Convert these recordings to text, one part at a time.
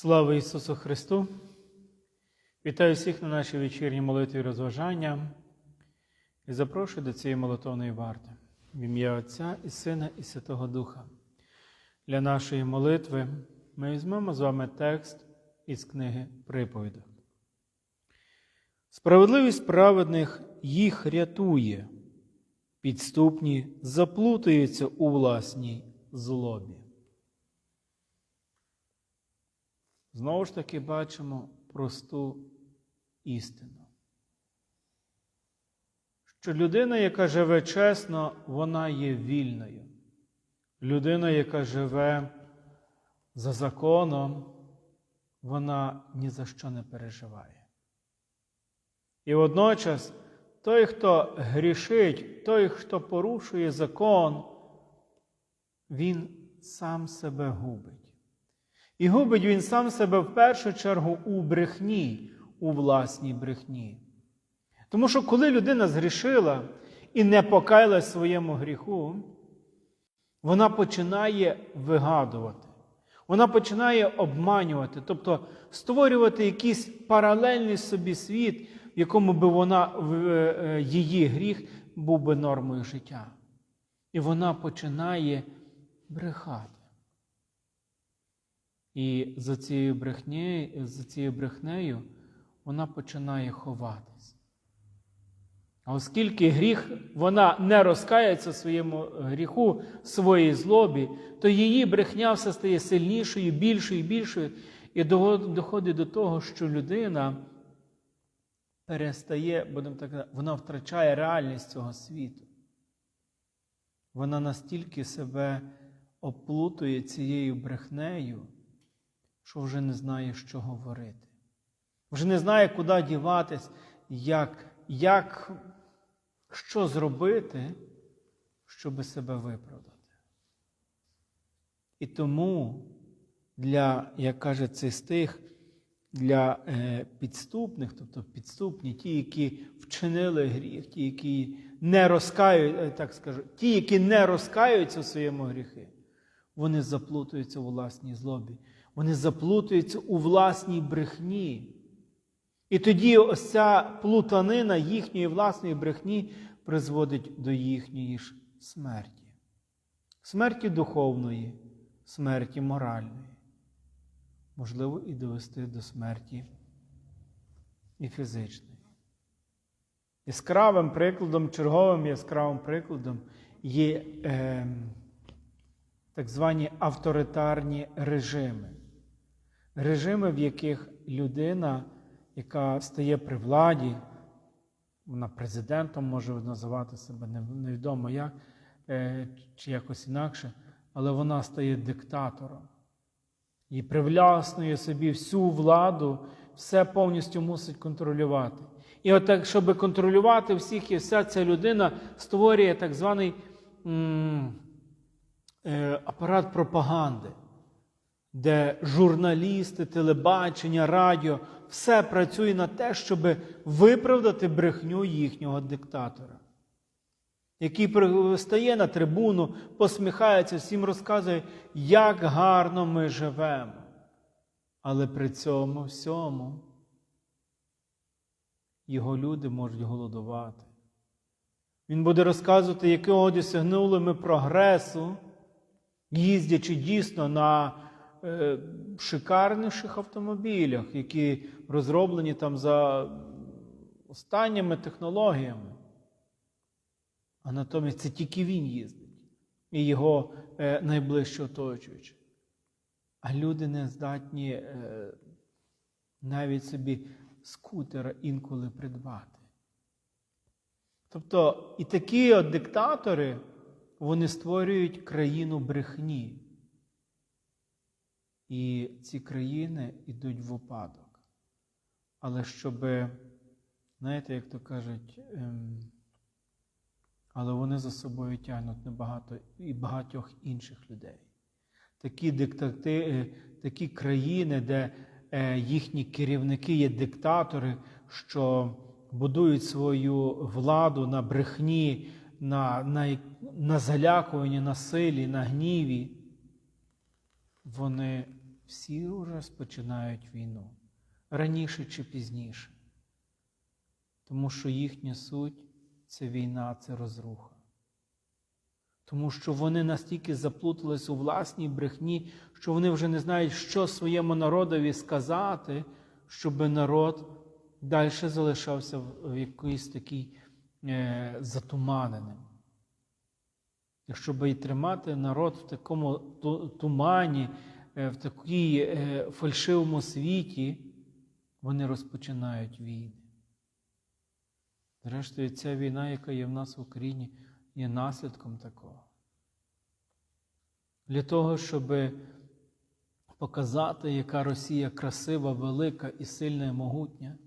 Слава Ісусу Христу! Вітаю всіх на нашій вечірній молитві розважання і запрошую до цієї молитовної варти в ім'я Отця і Сина і Святого Духа. Для нашої молитви ми візьмемо з вами текст із книги Приповідок. Справедливість праведних їх рятує, підступні заплутаються у власній злобі. Знову ж таки бачимо просту істину. Що людина, яка живе чесно, вона є вільною. Людина, яка живе за законом, вона ні за що не переживає. І водночас той, хто грішить, той, хто порушує закон, він сам себе губить. І губить він сам себе в першу чергу у брехні, у власній брехні. Тому що коли людина згрішила і не покаялась своєму гріху, вона починає вигадувати, вона починає обманювати, тобто створювати якийсь паралельний собі світ, в якому би вона її гріх був би нормою життя. І вона починає брехати. І за цією брехнею, за цією брехнею вона починає ховатись. А оскільки гріх, вона не розкається своєму гріху, своїй злобі, то її брехня все стає сильнішою, більшою і більшою, і доходить до того, що людина перестає, будемо так казати, вона втрачає реальність цього світу. Вона настільки себе оплутує цією брехнею що вже не знає, що говорити. Вже не знає, куди діватись, як, як, що зробити, щоб себе виправдати. І тому для, як каже цей стих, для е, підступних, тобто підступні, ті, які вчинили гріх, ті, які не розкаюють, так скажу, ті, які не розкаюються у своєму гріхи, вони заплутуються у власній злобі. Вони заплутуються у власній брехні. І тоді ось ця плутанина їхньої власної брехні призводить до їхньої ж смерті. Смерті духовної, смерті моральної. Можливо, і довести до смерті і фізичної. Яскравим прикладом, черговим яскравим прикладом є е, так звані авторитарні режими режими, в яких людина, яка стає при владі, вона президентом може називати себе невідомо як, е, чи якось інакше, але вона стає диктатором і привласнює собі всю владу, все повністю мусить контролювати. І от так, щоб контролювати всіх, і вся ця людина створює так званий е, апарат пропаганди де журналісти, телебачення, радіо все працює на те, щоб виправдати брехню їхнього диктатора, який стає на трибуну, посміхається, всім розказує, як гарно ми живемо. Але при цьому всьому його люди можуть голодувати. Він буде розказувати, якого досягнули ми прогресу, їздячи дійсно на шикарніших автомобілях, які розроблені там за останніми технологіями. А натомість це тільки він їздить і його е, найближче оточуючи. А люди не здатні е, навіть собі скутера інколи придбати. Тобто і такі от диктатори, вони створюють країну брехні. І ці країни йдуть в упадок. Але щоб, знаєте, як то кажуть, ем, але вони за собою тягнуть небагато і багатьох інших людей. Такі диктати, е, такі країни, де е, їхні керівники є диктатори, що будують свою владу на брехні, на, на, на залякуванні, на силі, на гніві, вони всі розпочинають війну раніше чи пізніше. Тому що їхня суть це війна, це розруха. Тому що вони настільки заплутались у власній брехні, що вони вже не знають, що своєму народові сказати, щоб народ далі залишався в якийсь такий е, затуманеним. Якщо би і тримати народ в такому ту- тумані, в такій е, фальшивому світі, вони розпочинають війни. Зрештою, ця війна, яка є в нас в Україні, є наслідком такого. Для того, щоб показати, яка Росія красива, велика і сильна і могутня,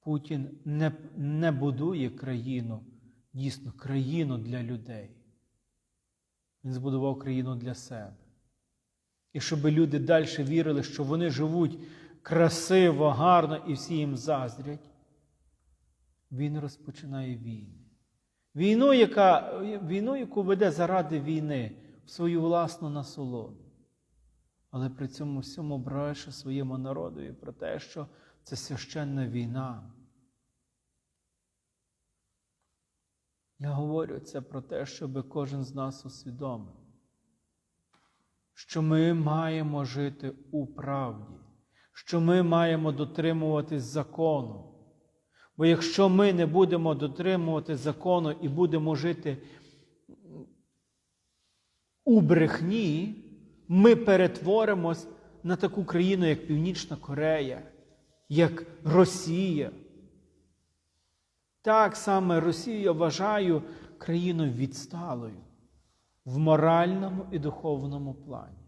Путін не, не будує країну, дійсно, країну для людей. Він збудував країну для себе. І щоб люди далі вірили, що вони живуть красиво, гарно і всі їм заздрять, він розпочинає війни. Війну, яка, війну, яку веде заради війни в свою власну насолоду. Але при цьому всьому бреше своєму народові про те, що це священна війна. Я говорю це про те, щоб кожен з нас усвідомив, що ми маємо жити у правді, що ми маємо дотримуватись закону. Бо якщо ми не будемо дотримувати закону і будемо жити у брехні, ми перетворимось на таку країну, як Північна Корея, як Росія. Так саме Росію я вважаю країною відсталою в моральному і духовному плані.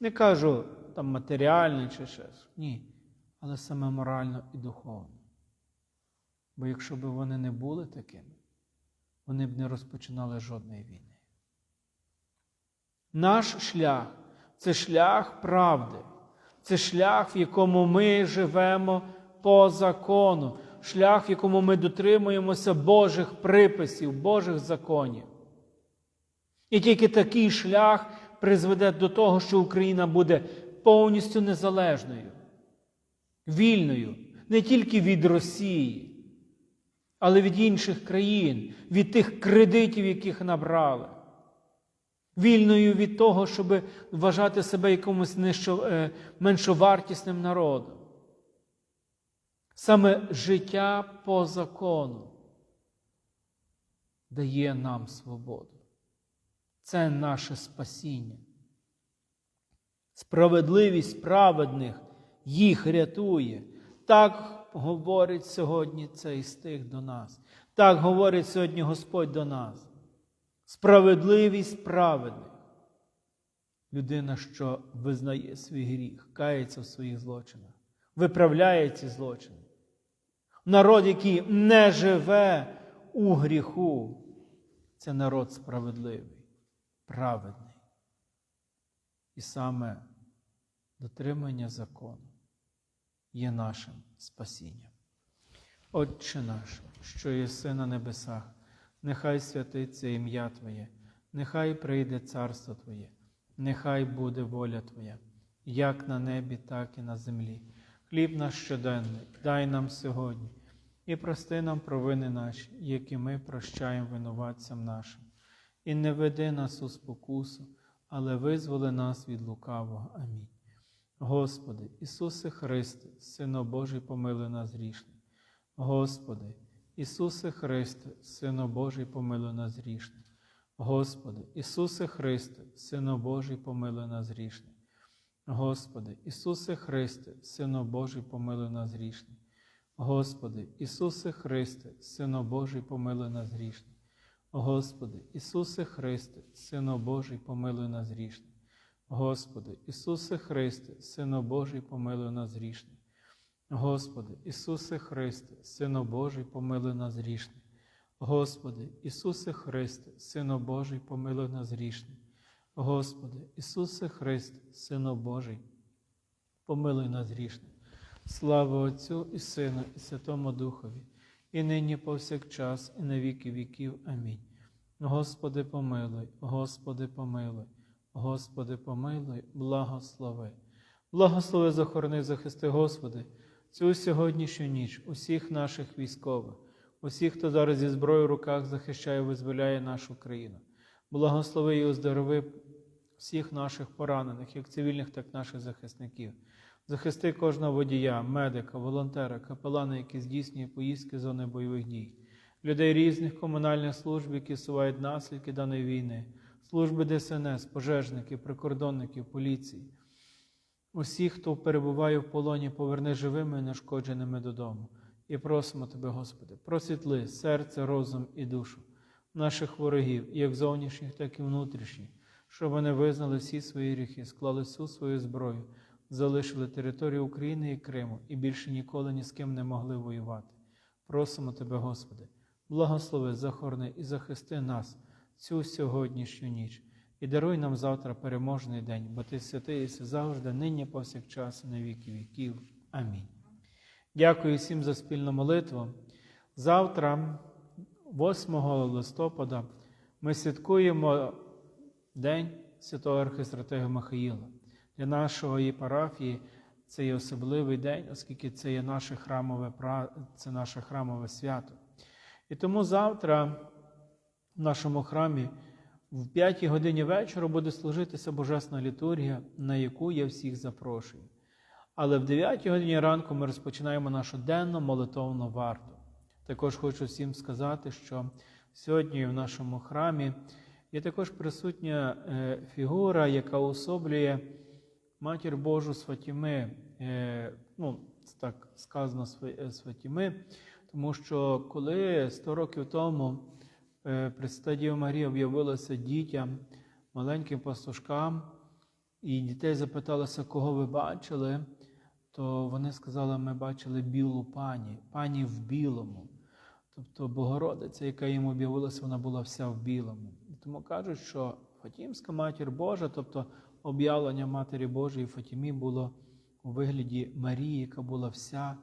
Не кажу там матеріально чи щось. Ні. Але саме морально і духовно. Бо якщо б вони не були такими, вони б не розпочинали жодної війни. Наш шлях це шлях правди, це шлях, в якому ми живемо по закону, шлях, в якому ми дотримуємося Божих приписів, Божих законів. І тільки такий шлях призведе до того, що Україна буде повністю незалежною, вільною не тільки від Росії, але від інших країн, від тих кредитів, яких набрали. Вільною від того, щоб вважати себе якомусь е, меншовартісним народом. Саме життя по закону дає нам свободу. Це наше спасіння. Справедливість праведних їх рятує. Так говорить сьогодні цей стих до нас. Так говорить сьогодні Господь до нас. Справедливість праведних. Людина, що визнає свій гріх, кається в своїх злочинах, виправляє ці злочини. Народ, який не живе у гріху, це народ справедливий, праведний. І саме дотримання закону є нашим спасінням. Отче наш, що єси на небесах, нехай святиться ім'я Твоє, нехай прийде царство Твоє, нехай буде воля Твоя, як на небі, так і на землі. Хліб наш щоденний, дай нам сьогодні, і прости нам провини наші, які ми прощаємо винуватцям нашим. І не веди нас у спокусу, але визволи нас від лукавого. Амінь. Господи, Ісусе Христе, Сино Божий, помилуй нас грішних. Господи, Ісусе Христе, Сино Божий, помилуй нас грішних. Господи, Ісусе Христе, Сино Божий, помилуй нас грішних. Господи, Ісусе Христе, Сино Божий, помилуй нас грішних. Господи, Ісусе Христе, Сино Божий, помилуй нас грішних. Господи, Ісусе Христе, Сино Божий, помилуй нас грішних. Господи, Ісусе Христе, Сино Божий, помилуй нас грішних. Господи, Ісусе Христе, Сино Божий, помилуй нас грішних. Господи, Ісусе Христе, Сино Божий, помилуй нас грішних. Господи, Ісусе Христе, Сино Божий, помилуй нас грішних. Слава Отцю і Сину, і Святому Духові, і нині повсякчас, і на віки віків. Амінь. Господи, помилуй, Господи, помилуй, Господи, помилуй, благослови. Благослови захорони, захисти, Господи, цю сьогоднішню ніч, усіх наших військових, усіх, хто зараз зі зброєю в руках захищає, визволяє нашу країну. Благослови і оздорови всіх наших поранених, як цивільних, так і наших захисників. Захисти кожного водія, медика, волонтера, капелана, які здійснює поїздки зони бойових дій, людей різних комунальних служб, які сувають наслідки даної війни, служби ДСНС, пожежників, прикордонників, поліції. Усіх, хто перебуває в полоні, поверни живими і нешкодженими додому. І просимо Тебе, Господи, просвітли серце, розум і душу наших ворогів, як зовнішніх, так і внутрішніх, щоб вони визнали всі свої гріхи, склали всю свою зброю, залишили територію України і Криму і більше ніколи ні з ким не могли воювати. Просимо Тебе, Господи, благослови, захорони і захисти нас цю сьогоднішню ніч. І даруй нам завтра переможний день, бо Ти святий єси завжди, нині повсякчас, на віки віків. Амінь. Дякую всім за спільну молитву. Завтра, 8 листопада, ми святкуємо День святого архистратега Михаїла. Для нашої парафії це є особливий день, оскільки це є наше храмове, це наше храмове свято. І тому завтра в нашому храмі в 5 годині вечора буде служитися Божесна літургія, на яку я всіх запрошую. Але в 9 годині ранку ми розпочинаємо нашу денну молитовну варту. Також хочу всім сказати, що сьогодні в нашому храмі є також присутня е, фігура, яка особлює Матір Божу з Фатіми. Е, Ну, так сказано з Фатіми, тому що коли 100 років тому е, Пресвята Діва Марія об'явилася дітям, маленьким пастушкам, і дітей запиталися, кого ви бачили, то вони сказали, ми бачили білу пані, пані в білому. Тобто Богородиця, яка їм об'явилася, вона була вся в білому. Тому кажуть, що Фатімська матір Божа, тобто об'явлення Матері Божої Фатімі було у вигляді Марії, яка була вся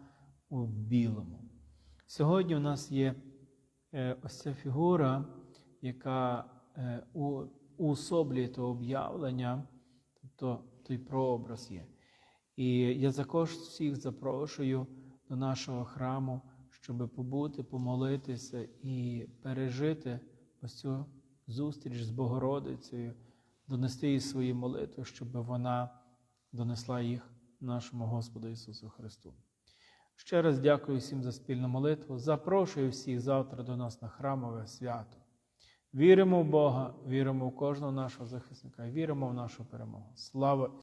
у білому. Сьогодні у нас є е, ось ця фігура, яка е, уособлює то об'явлення, тобто той прообраз є. І я також всіх запрошую до нашого храму, щоб побути, помолитися і пережити ось цю зустріч з Богородицею, донести їй свої молитви, щоб вона донесла їх нашому Господу Ісусу Христу. Ще раз дякую всім за спільну молитву. Запрошую всіх завтра до нас на храмове свято. Віримо в Бога, віримо в кожного нашого захисника, віримо в нашу перемогу. Слава